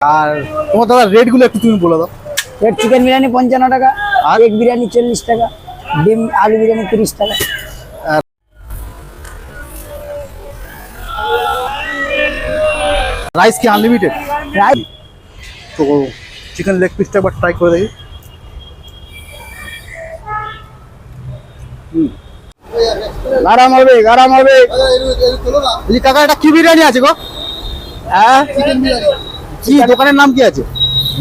আর তোমার দাদা রেটগুলো একটু তুমি বলে দাও। রেড চিকেন বিরিয়ানি পঞ্চান্ন টাকা আর? এগ বিরিয়ানি চল্লিশ টাকা ডিম আলু বিরিয়ানি তিরিশ টাকা। রাইস কি আনলিমিটেড রাইস তো চিকেন লেগ পিসটা একবার ট্রাই করে দেখি। গরম হবে গরম হবে এই কাকা এটা কি বিরিয়ানি আছে গো? হ্যাঁ? কি দোকানের নাম কি আছে?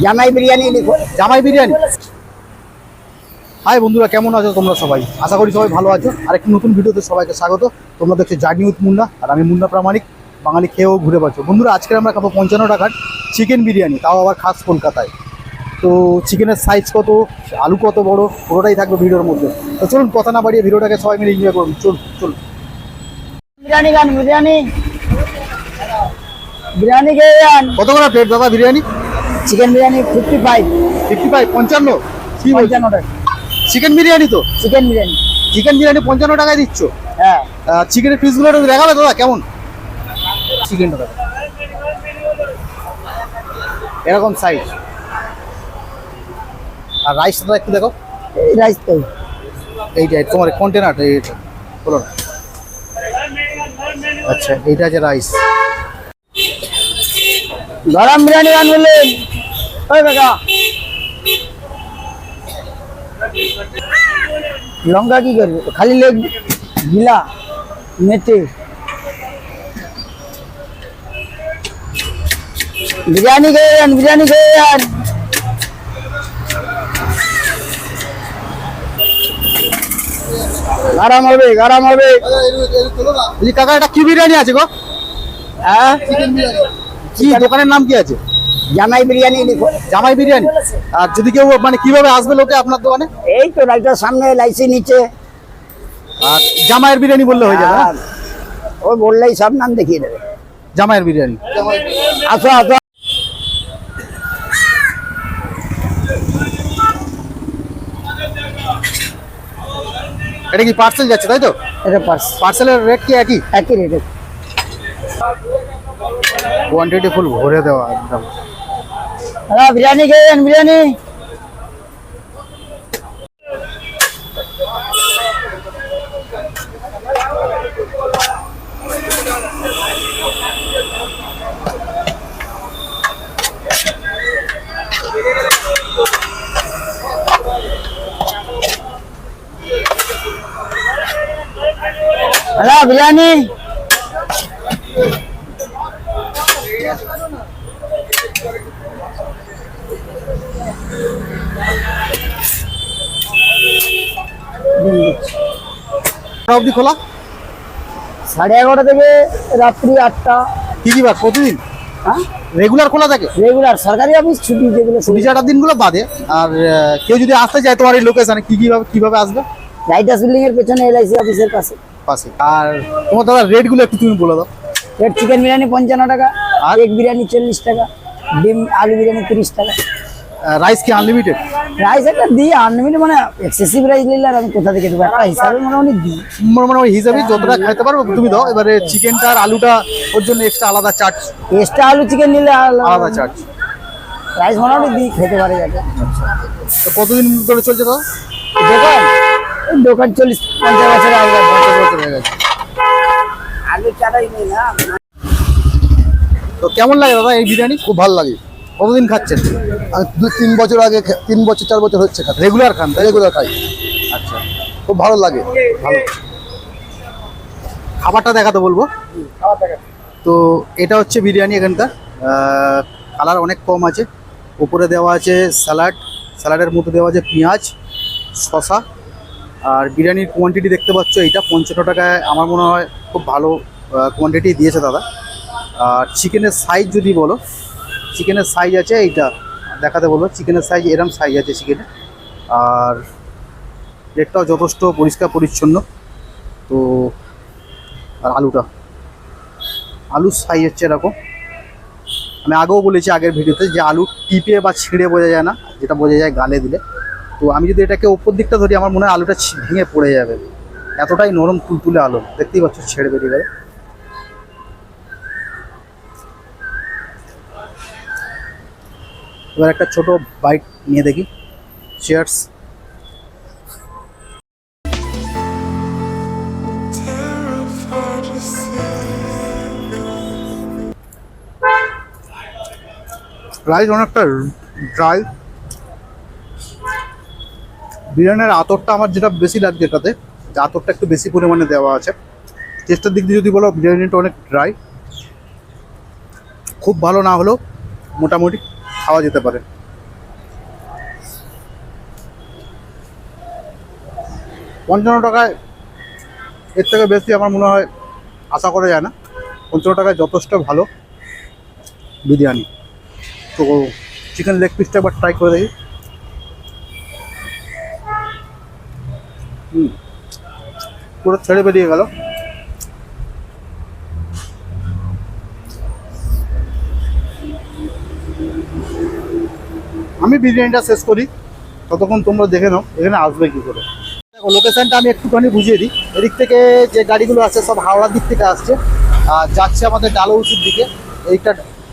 জামাই বিরিয়ানি লিখো। জামাই বিরিয়ানি? হাই বন্ধুরা কেমন আছো তোমরা সবাই? আশা করি সবাই ভালো আছো। আর একটি নতুন ভিডিওতে সবাইকে স্বাগত। তোমরা দেখছ জার্নি উইথ মুন্না আর আমি মুন্না প্রামাণিক। বাঙালি খেয়েও ঘুরে পাচ্ছ। বন্ধুরা আজকে আমরা খাব পঞ্চান্ন টাকার চিকেন বিরিয়ানি তাও আবার খাস কলকাতায়। তো চিকেনের সাইজ কত? আলু কত বড়? পুরোটাই থাকবে ভিডিওর মধ্যে। তো চলুন কথা না বাড়িয়ে ভিডিওটাকে সবাই মিলে এনজয় করুন। চল চল বিরিয়ানি গান বিরিয়ানি। বিরিয়ানি খেয়ে কত করে প্লেট দাদা biryani? Chicken biryani fifty five fifty five পঞ্চান্ন? কি পঞ্চান্ন টাকা। চিকেন বিরিয়ানি তো? চিকেন বিরিয়ানি। চিকেন বিরিয়ানি পঞ্চান্ন টাকায় দিচ্ছ? হ্যাঁ। চিকেনের পিসগুলো একটু দেখাবে দাদা কেমন? চিকেনটা দেখো এরকম সাইজ আর রাইসটা একটু দেখো। এই রাইস তো। এইটা তোমার কন্টেনারটা এইটা বলো আচ্ছা এইটা আছে রাইস গরম বিরিয়ানি খান বললেন ওই কাকা লঙ্কা কি করবে? খালি লেগ গিলা মেটে। বিরিয়ানি খেয়ে যান বিরিয়ানি খেয়ে যান গরম হবে গরম হবে। কাকা এটা কি বিরিয়ানি আছে গো? হ্যাঁ? কি দোকানের নাম কি আছে? জামাই বিরিয়ানি জামাই বিরিয়ানি? আর যদি কেউ মানে কীভাবে আসবে লোকে আপনার দোকানে? এই তো লাইটার সামনে লাইসি নিচে। আর জামাইয়ের বিরিয়ানি বললে হয়ে যাবে ওই বললেই সব নাম দেখিয়ে দেবে। জামাইয়ের বিরিয়ানি। আসো আসো। এটা কি পার্সেল যাচ্ছে তাই তো? এটা পার্স পার্সেলের রেট কি একই? একই রেটে কোয়ান্টিটি ফুল ভরে দেওয়া একদম হ্যাঁ বিরিয়ানি খেয়ে যান বিরিয়ানি হ্যাঁ বিরিয়ানি কটা অবধি খোলা? সাড়ে এগারোটা থেকে রাত্রি আটটা। কি কি বার প্রতিদিন? হ্যাঁ? রেগুলার খোলা থাকে? রেগুলার সরকারি অফিস ছুটি যেগুলো ছুটি ছাটার দিনগুলো বাদে। আর কেউ যদি আসতে চায় তোমার এই লোকেশনে কি কীভাবে কীভাবে আসবে? রাইটার্স বিল্ডিং এর পেছনে এলআইসি অফিসের কাছে পাশে। আর তোমার দাদা রেটগুলো একটু তুমি বলে দাও। রেড চিকেন বিরিয়ানি পঞ্চান্ন টাকা আর? এগ বিরিয়ানি চল্লিশ টাকা ডিম আলু বিরিয়ানি তিরিশ টাকা। রাইস কি আনলিমিটেড রাইস একটা দিই আনলিমিটেড মানে এক্সেসিভ রাইস নিলে আর আমি কোথা থেকে দেবো? একটা হিসাবে মোটামুটি দিই। মানে ওই হিসাবে যতটা খাইতে পারব তুমি দাও। এবারে চিকেনটা আর আলুটা ওর জন্য এক্সট্রা আলাদা চার্জ এক্সট্রা আলু চিকেন নিলে আলাদা চার্জ রাইস মোটামুটি দিই খেতে পারে যাতে। তো কতদিন ধরে চলছে দাদা? দোকান? দোকান চল্লিশ পঞ্চাশ বছর আগে। পঞ্চাশ বছর হয়ে গেছে। তো কেমন লাগে দাদা এই বিরিয়ানি? খুব ভালো লাগে। কতদিন খাচ্ছেন? দু তিন বছর আগে তিন বছর চার বছর হচ্ছে রেগুলার খান রেগুলার খাই। আচ্ছা। খুব ভালো লাগে। ভালো। খাবারটা দেখাতে বলব। তো এটা হচ্ছে বিরিয়ানি এখানকার। কালার অনেক কম আছে। উপরে দেওয়া আছে স্যালাড। স্যালাডের মধ্যে দেওয়া আছে পেঁয়াজ শশা আর বিরিয়ানির কোয়ান্টিটি দেখতে পাচ্ছ এইটা পঞ্চান্ন টাকায়। আমার মনে হয় খুব ভালো কোয়ান্টিটি দিয়েছে দাদা। আর চিকেনের সাইজ যদি বলো চিকেনের সাইজ আছে এইটা, দেখাতে বলব চিকেনের সাইজ এরম সাইজ আছে চিকেনের আর প্লেটটাও যথেষ্ট পরিষ্কার পরিচ্ছন্ন। তো, আর আলুটা। আলুর সাইজ হচ্ছে এরকম। আমি আগেও বলেছি আগের ভিডিওতে যে আলু টিপে বা ছিঁড়ে বোঝা যায় না, যেটা বোঝা যায় গালে দিলে। তো আমি যদি এটাকে ওপর দিকটা ধরি, আমার মনে হয় আলুটা ভেঙে পড়ে যাবে। এতটাই নরম তুলতুলে আলু। দেখতেই পাচ্ছ ছেড়ে বেরিয়ে যাবে এবার একটা ছোট বাইট নিয়ে দেখি। চেয়ার্স রাইস অনেকটা ড্রাই বিরিয়ানির আতরটা আমার যেটা বেশি লাগছে এটাতে আতরটা একটু বেশি পরিমাণে দেওয়া আছে। টেস্টের দিক দিয়ে যদি বলো, বিরিয়ানিটা অনেক ড্রাই খুব ভালো না হলেও মোটামুটি। খাওয়া যেতে পারে। পঞ্চান্ন টাকায় এর থেকে বেশি আমার মনে হয় আশা করা যায় না। পঞ্চান্ন টাকায় যথেষ্ট ভালো বিরিয়ানি। তো চিকেন লেগ পিসটা একবার ট্রাই করে দেখি। পুরো ছেড়ে বেরিয়ে গেল। আমি বিরিয়ানিটা শেষ করি। ততক্ষণ তোমরা দেখে নাও, এখানে আসবে কি করে। দেখো লোকেশানটা আমি একটুখানি বুঝিয়ে দিই। এদিক থেকে যে গাড়িগুলো আছে, সব হাওড়ার দিক থেকে আসছে। আর যাচ্ছে আমাদের ডালহৌসির দিকে। এইটা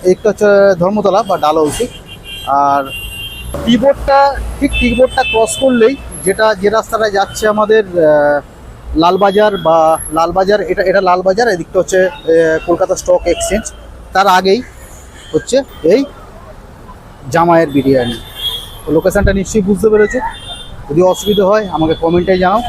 এইটা হচ্ছে ধর্মতলা বা ডালহৌসি। আর টিবোর্ডটা, ঠিক টিবোর্ডটা ক্রস করলেই যেটা, যে রাস্তাটা যাচ্ছে আমাদের লালবাজার বা লালবাজার, এটা এটা লালবাজার, এদিকটা হচ্ছে কলকাতা স্টক এক্সচেঞ্জ তার আগেই হচ্ছে এই জামাইয়ের বিরিয়ানি। লোকেশানটা নিশ্চয়ই বুঝতে পেরেছে। যদি অসুবিধা হয় আমাকে কমেন্টে জানাও।